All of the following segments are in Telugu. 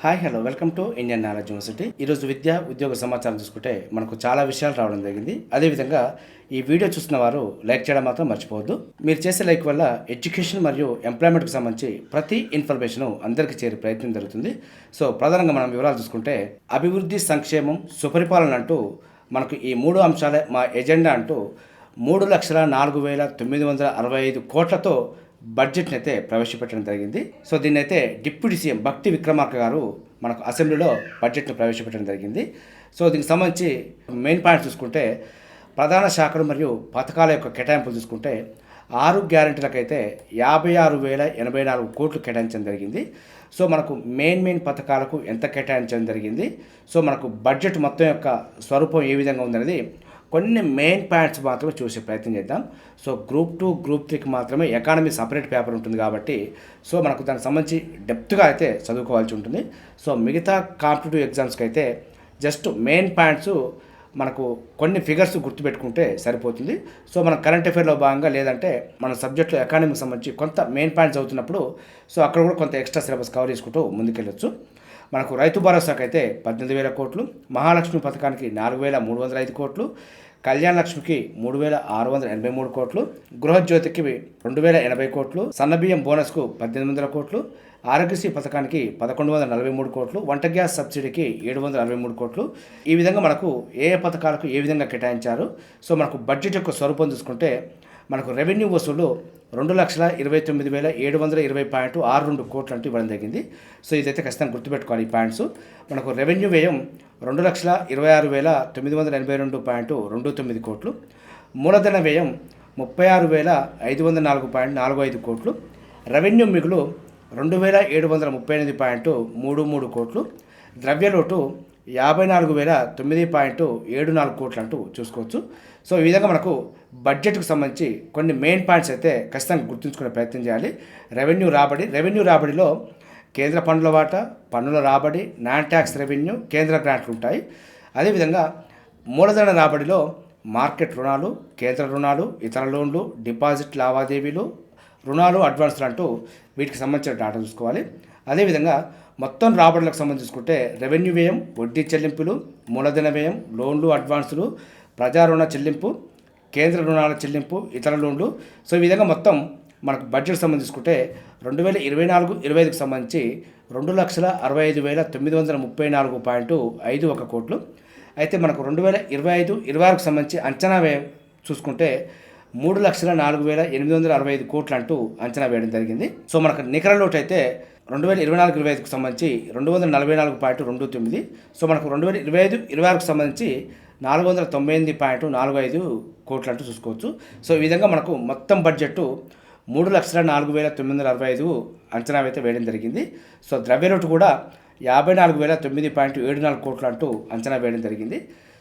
Hi hello welcome to Indian knowledge university. ఈరోజు విద్య ఉద్యోగ సమాచారం చూసుకుంటే మనకు చాలా విషయాలు రావడం జరిగింది. అదేవిధంగా ఈ వీడియో చూస్తున్న వారు లైక్ చేయడం మాత్రం మర్చిపోవద్దు. మీరు చేసే లైక్ వల్ల ఎడ్యుకేషన్ మరియు ఎంప్లాయ్మెంట్కి సంబంధించి ప్రతి ఇన్ఫర్మేషన్ అందరికీ చేరే ప్రయత్నం జరుగుతుంది. సో ప్రధానంగా మనం వివరాలు చూసుకుంటే అభివృద్ధి సంక్షేమం సుపరిపాలన అంటూ మనకు ఈ మూడు అంశాలే మా ఎజెండా అంటూ మూడు లక్షల నాలుగు వేల తొమ్మిది వందల అరవై ఐదు కోట్లతో బడ్జెట్ని అయితే ప్రవేశపెట్టడం జరిగింది. సో దీన్ని అయితే డిప్యూటీ సీఎం భక్తి విక్రమార్క గారు మనకు అసెంబ్లీలో బడ్జెట్ను ప్రవేశపెట్టడం జరిగింది. సో దీనికి సంబంధించి మెయిన్ పాయింట్ చూసుకుంటే ప్రధాన శాఖలు మరియు పథకాల యొక్క కేటాయింపులు చూసుకుంటే ఆరు గ్యారెంటీలకైతే యాభై ఆరు వేల ఎనభై నాలుగు కోట్లు కేటాయించడం జరిగింది. సో మనకు మెయిన్ మెయిన్ పథకాలకు ఎంత కేటాయించడం జరిగింది? సో మనకు బడ్జెట్ మొత్తం యొక్క స్వరూపం ఏ విధంగా ఉందనేది కొన్ని మెయిన్ పాయింట్స్ మాత్రమే చూసే ప్రయత్నం చేద్దాం. సో గ్రూప్ టూ గ్రూప్ త్రీకి మాత్రమే ఎకానమీ సపరేట్ పేపర్ ఉంటుంది కాబట్టి సో మనకు దానికి సంబంధించి డెప్త్గా అయితే చదువుకోవాల్సి ఉంటుంది. సో మిగతా కాంపిటేటివ్ ఎగ్జామ్స్కి అయితే జస్ట్ మెయిన్ పాయింట్స్ మనకు కొన్ని ఫిగర్స్ గుర్తుపెట్టుకుంటే సరిపోతుంది. సో మన కరెంట్ అఫేర్లో భాగంగా లేదంటే మన సబ్జెక్టులో ఎకానమీకి సంబంధించి కొంత మెయిన్ పాయింట్స్ అవుతున్నప్పుడు సో అక్కడ కూడా కొంత ఎక్స్ట్రా సిలబస్ కవర్ చేసుకుంటూ ముందుకెళ్ళొచ్చు. మనకు రైతు భరోసాకైతే అయితే పద్దెనిమిది వేల కోట్లు మహాలక్ష్మి పథకానికి నాలుగు వేల మూడు వందల ఐదు కోట్లు కళ్యాణ లక్ష్మికి మూడు వేల ఆరు వందల ఎనభై మూడు కోట్లు గృహజ్యోతికి రెండు వేల ఎనభై కోట్లు సన్నబియ్యం బోనస్కు పద్దెనిమిది వందల కోట్లు ఆరోగ్యశ్రీ పథకానికి పదకొండు వందల నలభై మూడు కోట్లు వంట గ్యాస్ సబ్సిడీకి ఏడు వందల అరవై మూడు కోట్లు. ఈ విధంగా మనకు ఏ పథకాలకు ఏ విధంగా కేటాయించారు? సో మనకు బడ్జెట్ యొక్క స్వరూపం చూసుకుంటే మనకు రెవెన్యూ వసూలు రెండు లక్షల ఇరవై తొమ్మిది వేల ఏడు వందల ఇరవై పాయింట్ ఆరు రెండు కోట్లు అంటూ ఇవ్వడం జరిగింది. సో ఇదైతే ఖచ్చితంగా గుర్తుపెట్టుకోవాలి ఈ పాయింట్స్. మనకు రెవెన్యూ వ్యయం రెండు లక్షల ఇరవై ఆరు వేల తొమ్మిది వందల ఎనభై రెండు పాయింట్ రెండు తొమ్మిది కోట్లు. మూలధన వ్యయం ముప్పై ఆరు వేల ఐదు వందల నాలుగు పాయింట్ నాలుగు ఐదు కోట్లు. రెవెన్యూ మిగులు రెండు వేల ఏడు వందల ముప్పై ఎనిమిది పాయింట్ మూడు మూడు కోట్లు. ద్రవ్యలోటు యాభై నాలుగు వేల తొమ్మిది పాయింట్ ఏడు నాలుగు కోట్లు అంటూ చూసుకోవచ్చు. సో ఈ విధంగా మనకు బడ్జెట్కు సంబంధించి కొన్ని మెయిన్ పాయింట్స్ అయితే ఖచ్చితంగా గుర్తుంచుకునే ప్రయత్నం చేయాలి. రెవెన్యూ రాబడి రెవెన్యూ రాబడిలో కేంద్ర పన్నుల వాటా పన్నుల రాబడి నాన్ ట్యాక్స్ రెవెన్యూ కేంద్ర గ్రాంట్లు ఉంటాయి. అదేవిధంగా మూలధన రాబడిలో మార్కెట్ రుణాలు కేంద్ర రుణాలు ఇతర లోన్లు డిపాజిట్ లావాదేవీలు రుణాలు అడ్వాన్స్లు అంటూ వీటికి సంబంధించిన డేటా చూసుకోవాలి. అదేవిధంగా మొత్తం రాబడులకు సంబంధించుకుంటే రెవెన్యూ వ్యయం వడ్డీ చెల్లింపులు మూలధన వ్యయం లోన్లు అడ్వాన్సులు ప్రజా రుణ చెల్లింపు కేంద్ర రుణాల చెల్లింపు ఇతర లోన్లు. సో ఈ విధంగా మొత్తం మనకు బడ్జెట్ సంబంధించి చూసుకుంటే రెండు వేల ఇరవై నాలుగు ఇరవై ఐదుకు సంబంధించి రెండు లక్షల అరవై ఐదు వేల తొమ్మిది వందల ముప్పై నాలుగు పాయింట్ ఐదు ఒక కోట్లు. అయితే మనకు రెండు వేల ఇరవై ఐదు ఇరవై ఆరుకు సంబంధించి అంచనా వే చూసుకుంటే మూడు లక్షల నాలుగు వేల ఎనిమిది వందల అరవై ఐదు కోట్లు అంటూ అంచనా వేయడం జరిగింది. సో మనకు నికర లోటు అయితే రెండు వేల ఇరవై నాలుగు ఇరవై ఐదుకు సంబంధించి రెండు వందల నలభై నాలుగు పాయింట్ రెండు తొమ్మిది. సో మనకు రెండు వేల ఇరవై ఐదు ఇరవై ఆరుకు సంబంధించి నాలుగు వందల తొంభై ఎనిమిది పాయింట్ నాలుగు ఐదు కోట్లు అంటూ చూసుకోవచ్చు. సో ఈ విధంగా మనకు మొత్తం బడ్జెట్ మూడు లక్షల నాలుగు వేల తొమ్మిది వందల అరవై ఐదు అంచనా అయితే వేయడం జరిగింది. సో ద్రవ్యలోటు కూడా యాభై నాలుగు వేల తొమ్మిది పాయింట్ ఏడు నాలుగు కోట్లు అంటూ అంచనా వేయడం జరిగింది.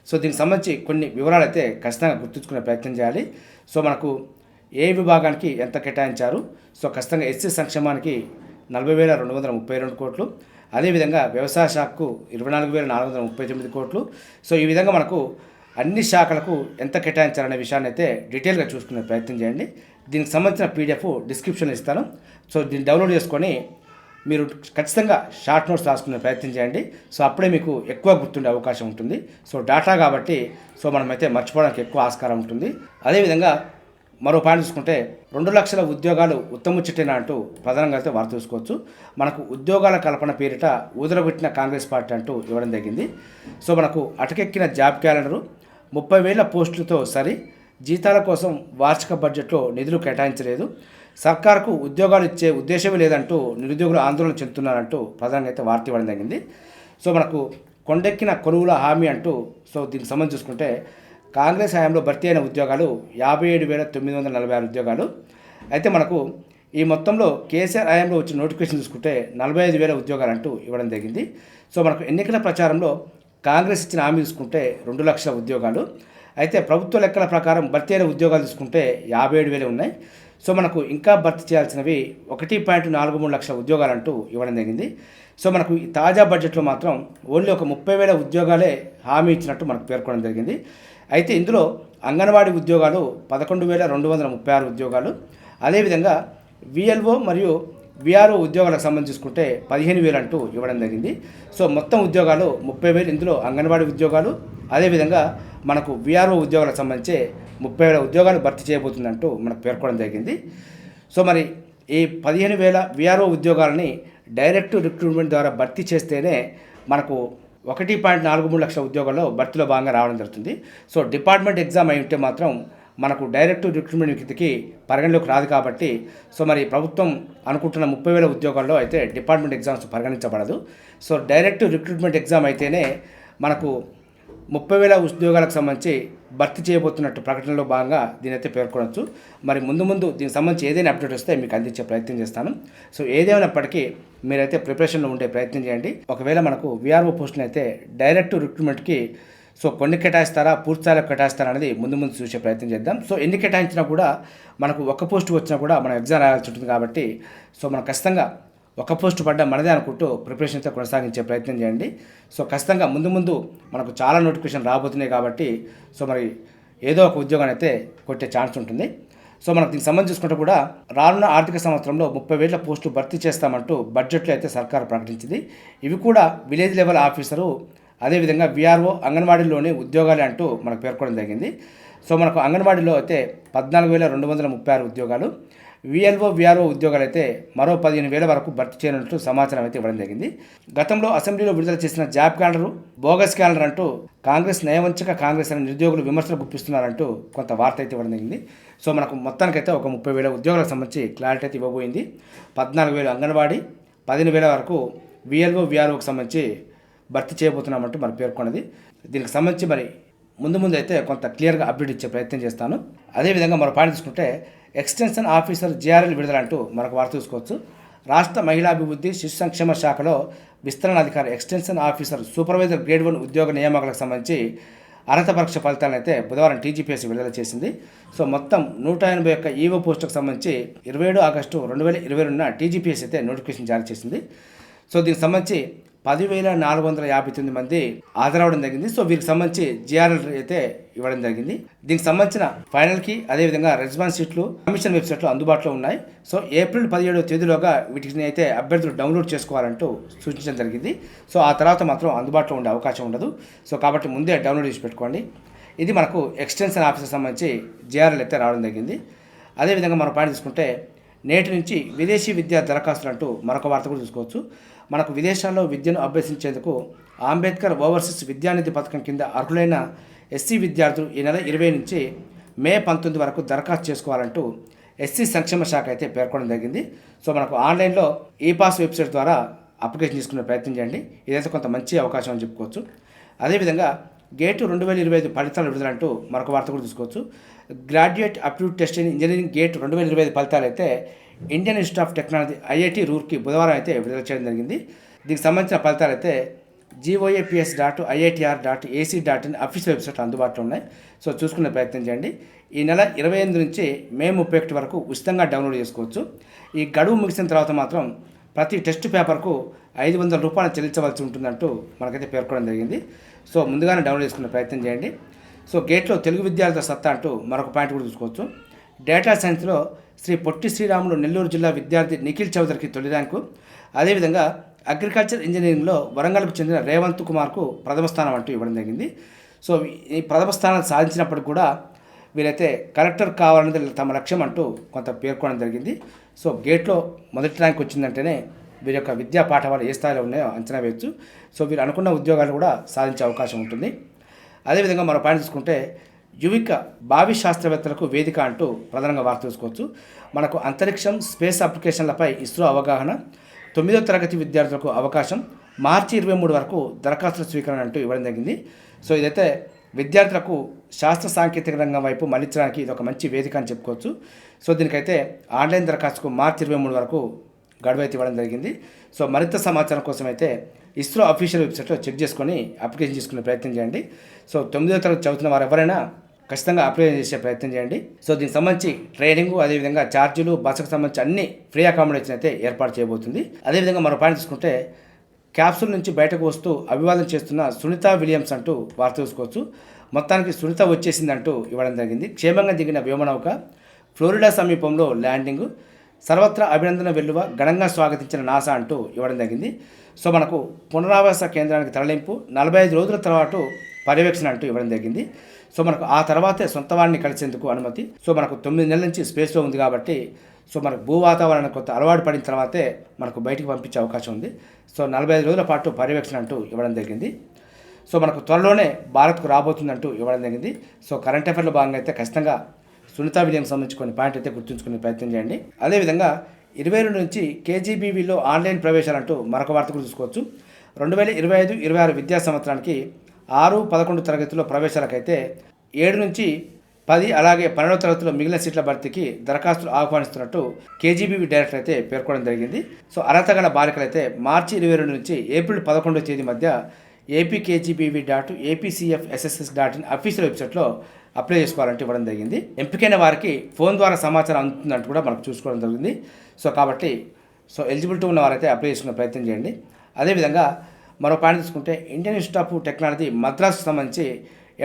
సో దీనికి సంబంధించి కొన్ని వివరాలు అయితే ఖచ్చితంగా గుర్తుంచుకునే ప్రయత్నం చేయాలి. సో మనకు ఏ విభాగానికి ఎంత కేటాయించారు? సో ఖచ్చితంగా ఎస్సీ సంక్షేమానికి నలభై వేల రెండు వందల ముప్పై రెండు కోట్లు అదేవిధంగా వ్యవసాయ శాఖకు ఇరవై నాలుగు వేల నాలుగు వందల ముప్పై తొమ్మిది కోట్లు. సో ఈ విధంగా మనకు అన్ని శాఖలకు ఎంత కేటాయించాలనే విషయాన్ని అయితే డీటెయిల్గా చూసుకునే ప్రయత్నం చేయండి. దీనికి సంబంధించిన పీడిఎఫ్ డిస్క్రిప్షన్ ఇస్తాను. సో దీన్ని డౌన్లోడ్ చేసుకొని మీరు ఖచ్చితంగా షార్ట్ నోట్స్ రాసుకునే ప్రయత్నం చేయండి. సో అప్పుడే మీకు ఎక్కువ గుర్తుండే అవకాశం ఉంటుంది. సో డేటా కాబట్టి సో మనమైతే మర్చిపోవడానికి ఎక్కువ ఆస్కారం ఉంటుంది. అదేవిధంగా మరో పాయింట్ చూసుకుంటే రెండు లక్షల ఉద్యోగాలు ఉత్తముచ్చటేనా అంటూ ప్రధానంగా అయితే వార్త చూసుకోవచ్చు. మనకు ఉద్యోగాల కల్పన పేరిట ఊదరగొట్టిన కాంగ్రెస్ పార్టీ అంటూ ఇవ్వడం జరిగింది. సో మనకు అటకెక్కిన జాబ్ క్యాలెండరు ముప్పై వేల పోస్టులతో సరి జీతాల కోసం వార్షిక బడ్జెట్లో నిధులు కేటాయించలేదు. సర్కార్కు ఉద్యోగాలు ఇచ్చే ఉద్దేశమే లేదంటూ నిరుద్యోగులు ఆందోళన చెందుతున్నారంటూ ప్రధానంగా అయితే వార్త ఇవ్వడం జరిగింది. సో మనకు కొండెక్కిన కొలువుల హామీ అంటూ సో దీనికి సంబంధించి చూసుకుంటే కాంగ్రెస్ హయాంలో భర్తీ అయిన ఉద్యోగాలు యాభై ఏడు వేల తొమ్మిది వందల నలభై ఆరు ఉద్యోగాలు. అయితే మనకు ఈ మొత్తంలో కేసీఆర్ హయాంలో వచ్చిన నోటిఫికేషన్ చూసుకుంటే నలభై ఐదు వేల ఉద్యోగాలు అంటూ ఇవ్వడం జరిగింది. సో మనకు ఎన్నికల ప్రచారంలో కాంగ్రెస్ ఇచ్చిన హామీ చూసుకుంటే రెండు లక్షల ఉద్యోగాలు. అయితే ప్రభుత్వ లెక్కల ప్రకారం భర్తీ అయిన ఉద్యోగాలు చూసుకుంటే యాభై ఏడు వేలు ఉన్నాయి. సో మనకు ఇంకా భర్తీ చేయాల్సినవి ఒకటి పాయింట్ నాలుగు మూడు లక్షల ఉద్యోగాలు అంటూ ఇవ్వడం జరిగింది. సో మనకు ఈ తాజా బడ్జెట్లో మాత్రం ఓన్లీ ఒక ముప్పై వేల ఉద్యోగాలే హామీ ఇచ్చినట్టు మనకు పేర్కొనడం జరిగింది. అయితే ఇందులో అంగన్వాడీ ఉద్యోగాలు పదకొండు వేల రెండు వందల ముప్పై ఆరు ఉద్యోగాలు. అదేవిధంగా విఎల్ఓ మరియు విఆర్ఓ ఉద్యోగాలకు సంబంధించి చూసుకుంటే పదిహేను వేలు అంటూ ఇవ్వడం జరిగింది. సో మొత్తం ఉద్యోగాలు ముప్పై వేలు ఇందులో అంగన్వాడీ ఉద్యోగాలు. అదేవిధంగా మనకు విఆర్ఓ ఉద్యోగాలకు సంబంధించి ముప్పై వేల ఉద్యోగాలు భర్తీ చేయబోతుందంటూ మనకు పేర్కొనడం జరిగింది. సో మరి ఈ పదిహేను వేల విఆర్ఓ ఉద్యోగాలని డైరెక్ట్ రిక్రూట్మెంట్ ద్వారా భర్తీ చేస్తేనే మనకు ఒకటి పాయింట్ నాలుగు మూడు లక్షల ఉద్యోగాల్లో భర్తీలో భాగంగా రావడం జరుగుతుంది. సో డిపార్ట్మెంట్ ఎగ్జామ్ అయి ఉంటే మాత్రం మనకు డైరెక్ట్ రిక్రూట్మెంట్ కిందకి పరిగణలోకి రాదు కాబట్టి సో మరి ప్రభుత్వం అనుకుంటున్న ముప్పై వేల ఉద్యోగాల్లో అయితే డిపార్ట్మెంట్ ఎగ్జామ్స్ పరిగణించబడదు. సో డైరెక్ట్ రిక్రూట్మెంట్ ఎగ్జామ్ అయితేనే మనకు ముప్పై వేల ఉద్యోగాలకు సంబంధించి భర్తీ చేయబోతున్నట్టు ప్రకటనలో భాగంగా దీని అయితే పేర్కొనవచ్చు మరి ముందు ముందు దీనికి సంబంధించి ఏదైనా అప్డేట్ వస్తే మీకు అందించే ప్రయత్నం చేస్తాను. సో ఏదేమైనప్పటికీ మీరైతే ప్రిపరేషన్లో ఉండే ప్రయత్నం చేయండి. ఒకవేళ మనకు విఆర్ఓ పోస్టులు అయితే డైరెక్ట్ రిక్రూట్మెంట్కి సో కొన్ని కేటాయిస్తారా పూర్తి స్థాయిలో కేటాయిస్తారా అనేది ముందు ముందు చూసే ప్రయత్నం చేద్దాం. సో ఎన్ని కేటాయించినా కూడా మనకు ఒక పోస్ట్ వచ్చినా కూడా మనం ఎగ్జామ్ రాయాల్సి ఉంటుంది కాబట్టి సో మనం ఖచ్చితంగా ఒక పోస్ట్ పడ్డ మనదే అనుకుంటూ ప్రిపరేషన్తో కొనసాగించే ప్రయత్నం చేయండి. సో ఖచ్చితంగా ముందు ముందు మనకు చాలా నోటిఫికేషన్ రాబోతున్నాయి కాబట్టి సో మరి ఏదో ఒక ఉద్యోగాన్ని అయితే కొట్టే ఛాన్స్ ఉంటుంది. సో మనకు దీనికి సంబంధించి చూసుకుంటే కూడా రానున్న ఆర్థిక సంవత్సరంలో ముప్పై వేల పోస్టులు భర్తీ చేస్తామంటూ బడ్జెట్లో అయితే సర్కారు ప్రకటించింది. ఇవి కూడా విలేజ్ లెవెల్ ఆఫీసరు అదేవిధంగా విఆర్ఓ అంగన్వాడీలోని ఉద్యోగాలే అంటూ మనకు పేర్కొనడం జరిగింది. సో మనకు అంగన్వాడీలో అయితే పద్నాలుగు వేల రెండు వందల ముప్పై ఆరు ఉద్యోగాలు విఎల్ఓ విఆర్ఓ ఉద్యోగాలు అయితే మరో పదిహేను వేల వరకు భర్తీ చేయనున్నట్టు సమాచారం అయితే ఇవ్వడం జరిగింది. గతంలో అసెంబ్లీలో విడుదల చేసిన జాబ్ క్యాలెండరు బోగస్ క్యాలెండర్ అంటూ కాంగ్రెస్ నయవంచక కాంగ్రెస్ అనే నిరుద్యోగులు విమర్శలు గుప్పిస్తున్నారంటూ కొంత వార్త అయితే ఇవ్వడం జరిగింది. సో మనకు మొత్తానికైతే ఒక ముప్పై వేల ఉద్యోగాలకు సంబంధించి క్లారిటీ అయితే ఇవ్వబోయింది. పద్నాలుగు వేలు అంగన్వాడీ పదిహేను వేల వరకు విఎల్ఓ విఆర్ఓకి సంబంధించి భర్తీ చేయబోతున్నామంటూ మరి పేర్కొన్నది. దీనికి సంబంధించి మరి ముందు ముందు అయితే కొంత క్లియర్గా అప్డేట్ ఇచ్చే ప్రయత్నం చేస్తాను. అదేవిధంగా మరో పాయింట్ తీసుకుంటే ఎక్స్టెన్షన్ ఆఫీసర్ జేఆర్ఎల్ విడుదల అంటూ మనకు వార్త చూసుకోవచ్చు. రాష్ట్ర మహిళాభివృద్ధి శిశు సంక్షేమ శాఖలో విస్తరణ అధికారి extension officer supervisor grade one ఉద్యోగ నియామకాలకు సంబంధించి అర్హత పరీక్ష ఫలితాలను అయితే బుధవారం టీజీపీఎస్ విడుదల చేసింది. సో మొత్తం నూట ఎనభై ఒక్క ఈవో పోస్టుకు సంబంధించి ఇరవై ఏడు ఆగస్టు రెండు వేల ఇరవై రెండున టీజీపీఎస్ అయితే నోటిఫికేషన్ జారీ చేసింది. సో దీనికి సంబంధించి పదివేల నాలుగు వందల యాభై తొమ్మిది మంది హాజరవడం జరిగింది. సో వీరికి సంబంధించి జిఆర్ఎల్ అయితే ఇవ్వడం జరిగింది. దీనికి సంబంధించిన ఫైనల్కి అదేవిధంగా రెస్పాన్స్ షీట్లు కమిషన్ వెబ్సైట్లో అందుబాటులో ఉన్నాయి. సో ఏప్రిల్ పదిహేడవ తేదీలోగా వీటిని అయితే అభ్యర్థులు డౌన్లోడ్ చేసుకోవాలంటూ సూచించడం జరిగింది. సో ఆ తర్వాత మాత్రం అందుబాటులో ఉండే అవకాశం ఉండదు. సో కాబట్టి ముందే డౌన్లోడ్ చేసి పెట్టుకోండి. ఇది మనకు ఎక్స్టెన్షన్ ఆఫీసర్ సంబంధించి జిఆర్ఎల్ అయితే రావడం జరిగింది. అదేవిధంగా మనం పాయింట్ తీసుకుంటే నేటి నుంచి విదేశీ విద్యా దరఖాస్తులు అంటూ మరొక వార్త కూడా చూసుకోవచ్చు. మనకు విదేశాల్లో విద్యను అభ్యసించేందుకు అంబేద్కర్ ఓవర్సీస్ విద్యానిధి పథకం కింద అర్హులైన ఎస్సీ విద్యార్థులు ఈ నెల ఇరవై నుంచి మే పంతొమ్మిది వరకు దరఖాస్తు చేసుకోవాలంటూ ఎస్సీ సంక్షేమ శాఖ అయితే పేర్కొనడం జరిగింది. సో మనకు ఆన్లైన్లో ఈ పాస్ వెబ్సైట్ ద్వారా అప్లికేషన్ తీసుకునే ప్రయత్నం చేయండి. ఇదైతే కొంత మంచి అవకాశం అని చెప్పుకోవచ్చు. అదేవిధంగా గేటు రెండు వేల ఇరవై ఐదు ఫలితాలు విడుదలంటూ మరొక వార్త కూడా చూసుకోవచ్చు graduate aptitude test in engineering GATE రెండు వేల ఇరవై ఐదు ఫలితాలు అయితే Indian institute of technology IIT Roorkee బుధవారం అయితే విడుదల చేయడం జరిగింది. దీనికి సంబంధించిన ఫలితాలు అయితే GOAPS dot IITR dot AC dot in official website అందుబాటులో ఉన్నాయి. సో చూసుకునే ప్రయత్నం చేయండి. ఈ నెల ఇరవై ఎనిమిది నుంచి మే ముప్పై ఒకటి వరకు ఉచితంగా డౌన్లోడ్ చేసుకోవచ్చు. ఈ గడువు ముగిసిన తర్వాత మాత్రం ప్రతి టెస్ట్ పేపర్కు ఐదు వందల రూపాయలు చెల్లించవలసి ఉంటుందంటూ మనకైతే పేర్కొనడం జరిగింది. సో ముందుగానే డౌన్లోడ్ చేసుకునే ప్రయత్నం చేయండి. సో గేట్లో తెలుగు విద్యార్థుల సత్తా అంటూ మరొక పాయింట్ కూడా చూసుకోవచ్చు. డేటా సైన్స్లో శ్రీ పొట్టి శ్రీరాములు నెల్లూరు జిల్లా విద్యార్థి నిఖిల్ చౌదరికి తొలి ర్యాంకు. అదేవిధంగా అగ్రికల్చర్ ఇంజనీరింగ్లో వరంగల్కు చెందిన రేవంత్ కుమార్కు ప్రథమ స్థానం అంటూ ఇవ్వడం జరిగింది. సో ఈ ప్రథమ స్థానాన్ని సాధించినప్పటికి కూడా వీరైతే కలెక్టర్ కావాలనేది తమ లక్ష్యం అంటూ కొంత పేర్కొనడం జరిగింది. సో గేట్లో మొదటి ర్యాంక్ వచ్చిందంటేనే వీరి యొక్క విద్యా పాఠవాలు ఏ స్థాయిలో ఉన్నాయో అంచనా వేయచ్చు. సో వీరు అనుకున్న ఉద్యోగాలు కూడా సాధించే అవకాశం ఉంటుంది. అదేవిధంగా మరో పాయింట్ చూసుకుంటే యువిక భావి శాస్త్రవేత్తలకు వేదిక అంటూ ప్రధానంగా వార్త చూసుకోవచ్చు మనకు అంతరిక్షం స్పేస్ అప్లికేషన్లపై ఇస్రో అవగాహన తొమ్మిదో తరగతి విద్యార్థులకు అవకాశం మార్చి ఇరవై మూడు వరకు దరఖాస్తుల స్వీకరణ అంటూ ఇవ్వడం జరిగింది. సో ఇదైతే విద్యార్థులకు శాస్త్ర సాంకేతిక రంగం వైపు మళ్ళించడానికి ఇది ఒక మంచి వేదిక అని చెప్పుకోవచ్చు. సో దీనికైతే ఆన్లైన్ దరఖాస్తుకు మార్చి ఇరవై మూడు వరకు గడువు అయితే ఇవ్వడం జరిగింది. సో మరింత సమాచారం కోసం అయితే ఇస్రో అఫీషియల్ వెబ్సైట్లో చెక్ చేసుకొని అప్లికేషన్ చేసుకునే ప్రయత్నం చేయండి. సో తొమ్మిదో తరగతి చదువుతున్న వారు ఎవరైనా ఖచ్చితంగా అప్లై చేసే ప్రయత్నం చేయండి. సో దీనికి సంబంధించి ట్రైనింగ్ అదేవిధంగా ఛార్జీలు బస్సుకు సంబంధించి అన్ని ఫ్రీ అకామిడేషన్ అయితే ఏర్పాటు చేయబోతుంది. అదేవిధంగా మరో పాయింట్ తీసుకుంటే క్యాప్సూల్ నుంచి బయటకు వస్తూ అభివాదం చేస్తున్న సునీత విలియమ్స్ అంటూ వార్త చూసుకోవచ్చు. మొత్తానికి సునీత వచ్చేసిందంటూ ఇవ్వడం జరిగింది. క్షేమంగా దిగిన వ్యోమనౌక ఫ్లోరిడా సమీపంలో ల్యాండింగ్ సర్వత్రా అభినందన వెల్లువ ఘనంగా స్వాగతించిన నాసా అంటూ ఇవ్వడం జరిగింది. సో మనకు పునరావాస కేంద్రానికి తరలింపు నలభై ఐదు రోజుల తర్వాత పర్యవేక్షణ అంటూ ఇవ్వడం జరిగింది. సో మనకు ఆ తర్వాతే సొంత వాడిని కలిసేందుకు అనుమతి. సో మనకు తొమ్మిది నెలల నుంచి స్పేస్లో ఉంది కాబట్టి సో మనకు భూ వాతావరణం కొత్త అలవాటు పడిన తర్వాతే మనకు బయటికి పంపించే అవకాశం ఉంది. సో నలభై ఐదు రోజుల పాటు పర్యవేక్షణ అంటూ ఇవ్వడం జరిగింది. సో మనకు త్వరలోనే భారత్కు రాబోతుందంటూ ఇవ్వడం జరిగింది. సో కరెంట్ అఫైర్లో భాగంగా అయితే ఖచ్చితంగా సునీతా విలియం సంబంధించి కొన్ని పాయింట్ అయితే గుర్తుంచుకునే ప్రయత్నం చేయండి. అదేవిధంగా ఇరవై రెండు నుంచి కేజీబీవీలో ఆన్లైన్ ప్రవేశాలంటూ మరొక వార్త కూడా చూసుకోవచ్చు. రెండు వేల ఇరవై ఐదు ఇరవై ఆరు విద్యా సంవత్సరానికి ఆరు పదకొండు తరగతిలో ప్రవేశాలకైతే ఏడు నుంచి పది అలాగే పన్నెండవ తరగతిలో మిగిలిన సీట్ల భర్తీకి దరఖాస్తులు ఆహ్వానిస్తున్నట్టు కేజీబీవీ డైరెక్టర్ అయితే పేర్కొనడం జరిగింది. సో అర్హత గల బాలికలు అయితే మార్చి ఇరవై రెండు నుంచి ఏప్రిల్ పదకొండవ తేదీ మధ్య APKGBV dot APCF SSS dot in official వెబ్సైట్లో అప్లై చేసుకోవాలంటే ఇవ్వడం జరిగింది. ఎంపికైన వారికి ఫోన్ ద్వారా సమాచారం అందుతుందంటూ కూడా మనకు చూసుకోవడం జరిగింది. సో కాబట్టి సో ఎలిజిబిలిటీ ఉన్న వారైతే అప్లై చేసుకునే ప్రయత్నం చేయండి. అదేవిధంగా మరో పాయింట్ తీసుకుంటే Indian institute of technology Madras సంబంధించి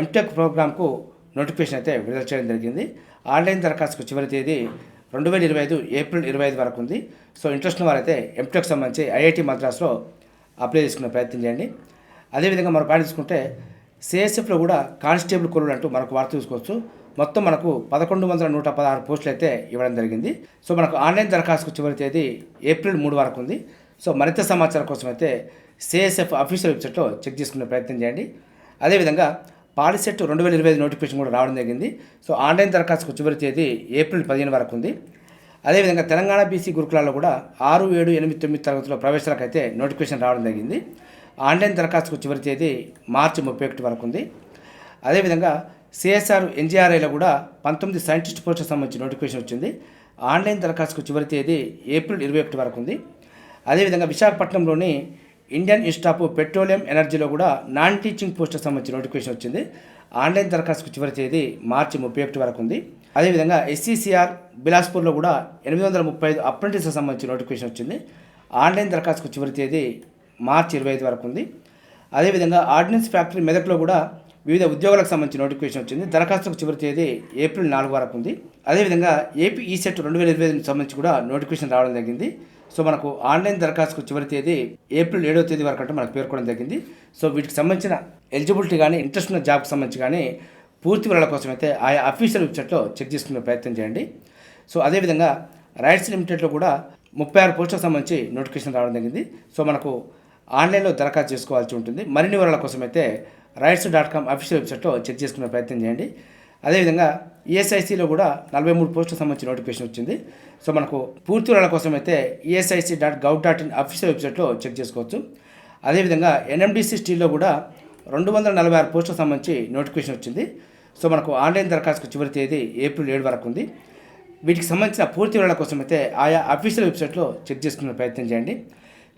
ఎంటెక్ ప్రోగ్రామ్కు నోటిఫికేషన్ అయితే విడుదల చేయడం జరిగింది. ఆన్లైన్ దరఖాస్తుకు చివరి తేదీ రెండు వేల ఇరవై ఐదు ఏప్రిల్ ఇరవై ఐదు వరకు ఉంది. సో ఇంట్రెస్ట్ వారైతే ఎంటెక్ సంబంధించి ఐఐటి మద్రాసులో అప్లై చేసుకునే ప్రయత్నం చేయండి. అదేవిధంగా మరో పాయింట్ తీసుకుంటే సిఎస్ఎఫ్లో కూడా కానిస్టేబుల్ కొలువులు అంటూ మనకు వార్త చూసుకోవచ్చు. మొత్తం మనకు పదకొండు వందల నూట పదహారు పోస్టులు అయితే ఇవ్వడం జరిగింది. సో మనకు ఆన్లైన్ దరఖాస్తుకు చివరి తేదీ ఏప్రిల్ మూడు వరకు ఉంది. సో మరింత సమాచారం కోసం అయితే సిఎస్ఎఫ్ అఫీషియల్ వెబ్సైట్లో చెక్ చేసుకునే ప్రయత్నం చేయండి. అదేవిధంగా పాలిసెట్ రెండు వేల ఇరవై ఐదు నోటిఫికేషన్ కూడా రావడం జరిగింది. సో ఆన్లైన్ దరఖాస్తుకు చివరి తేదీ ఏప్రిల్ పదిహేను వరకు ఉంది. అదేవిధంగా తెలంగాణ బీసీ గురుకులాల్లో కూడా ఆరు ఏడు ఎనిమిది తొమ్మిది తరగతిలో ప్రవేశాలకు అయితే నోటిఫికేషన్ రావడం జరిగింది. ఆన్లైన్ దరఖాస్తుకు చివరి తేదీ మార్చి ముప్పై ఒకటి వరకు ఉంది. అదేవిధంగా సిఎస్ఆర్ ఎన్జీఆర్ఐలో కూడా పంతొమ్మిది సైంటిస్ట్ పోస్టులకు సంబంధించి నోటిఫికేషన్ వచ్చింది. ఆన్లైన్ దరఖాస్తుకు చివరి తేదీ ఏప్రిల్ ఇరవై ఒకటి వరకు ఉంది. అదేవిధంగా విశాఖపట్నంలోని ఇండియన్ ఇన్స్టాప్ పెట్రోలియం ఎనర్జీలో కూడా నాన్ టీచింగ్ పోస్టులకు సంబంధించి నోటిఫికేషన్ వచ్చింది. ఆన్లైన్ దరఖాస్తుకు చివరి తేదీ మార్చి ముప్పై ఒకటి వరకు ఉంది. అదేవిధంగా ఎస్సీసీఆర్ బిలాస్పూర్లో కూడా ఎనిమిది వందల ముప్పై ఐదు అప్రెంటిస్కి సంబంధించి నోటిఫికేషన్ వచ్చింది. ఆన్లైన్ దరఖాస్తుకు చివరి తేదీ మార్చి ఇరవై ఐదు వరకు ఉంది. అదేవిధంగా ఆర్డినెన్స్ ఫ్యాక్టరీ మెదక్లో కూడా వివిధ ఉద్యోగాలకు సంబంధించి నోటిఫికేషన్ వచ్చింది. దరఖాస్తుకు చివరి తేదీ ఏప్రిల్ నాలుగు వరకు ఉంది. అదేవిధంగా ఏపీ ఈ సెట్ రెండు వేల ఇరవై ఐదుకి సంబంధించి కూడా నోటిఫికేషన్ రావడం జరిగింది. సో మనకు ఆన్లైన్ దరఖాస్తుకు చివరి తేదీ ఏప్రిల్ ఏడవ తేదీ వరకు అంటే మనకు పేర్కొనడం జరిగింది. సో వీటికి సంబంధించిన ఎలిజిబిలిటీ కానీ ఇంట్రెస్ట్ ఉన్న జాబ్కి సంబంధించి కానీ పూర్తి వివరాల కోసం అయితే ఆయా అఫీషియల్ వెబ్సైట్లో చెక్ చేసుకునే ప్రయత్నం చేయండి. సో అదేవిధంగా రైట్స్ లిమిటెడ్లో కూడా ముప్పై ఆరు పోస్టులకు సంబంధించి నోటిఫికేషన్ రావడం జరిగింది. సో మనకు ఆన్లైన్లో దరఖాస్తు చేసుకోవాల్సి ఉంటుంది. మరిన్ని వివరాల కోసం అయితే రైట్స్ డాట్ కామ్ అఫీషియల్ వెబ్సైట్లో చెక్ చేసుకునే ప్రయత్నం చేయండి. అదేవిధంగా ఈఎస్ఐసిలో కూడా నలభై మూడు పోస్టులకు సంబంధించి నోటిఫికేషన్ వచ్చింది. సో మనకు పూర్తి వివరాల కోసం అయితే ESIC dot gov dot in official వెబ్సైట్లో చెక్ చేసుకోవచ్చు. అదేవిధంగా ఎన్ఎండిసి స్టీల్లో కూడా రెండు వందల నలభై ఆరు పోస్టులకు సంబంధించి నోటిఫికేషన్ వచ్చింది. సో మనకు ఆన్లైన్ దరఖాస్తుకు చివరి తేదీ ఏప్రిల్ ఏడు వరకు ఉంది. వీటికి సంబంధించిన పూర్తి వివరాల కోసం అయితే ఆయా అఫీషియల్ వెబ్సైట్లో చెక్ చేసుకునే ప్రయత్నం చేయండి.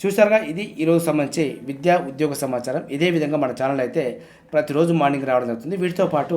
చూసారుగా ఇది ఈరోజు సంబంధించి విద్యా ఉద్యోగ సమాచారం. ఇదే విధంగా మన ఛానల్ అయితే ప్రతిరోజు మార్నింగ్ రావడం జరుగుతుంది. వీటితో పాటు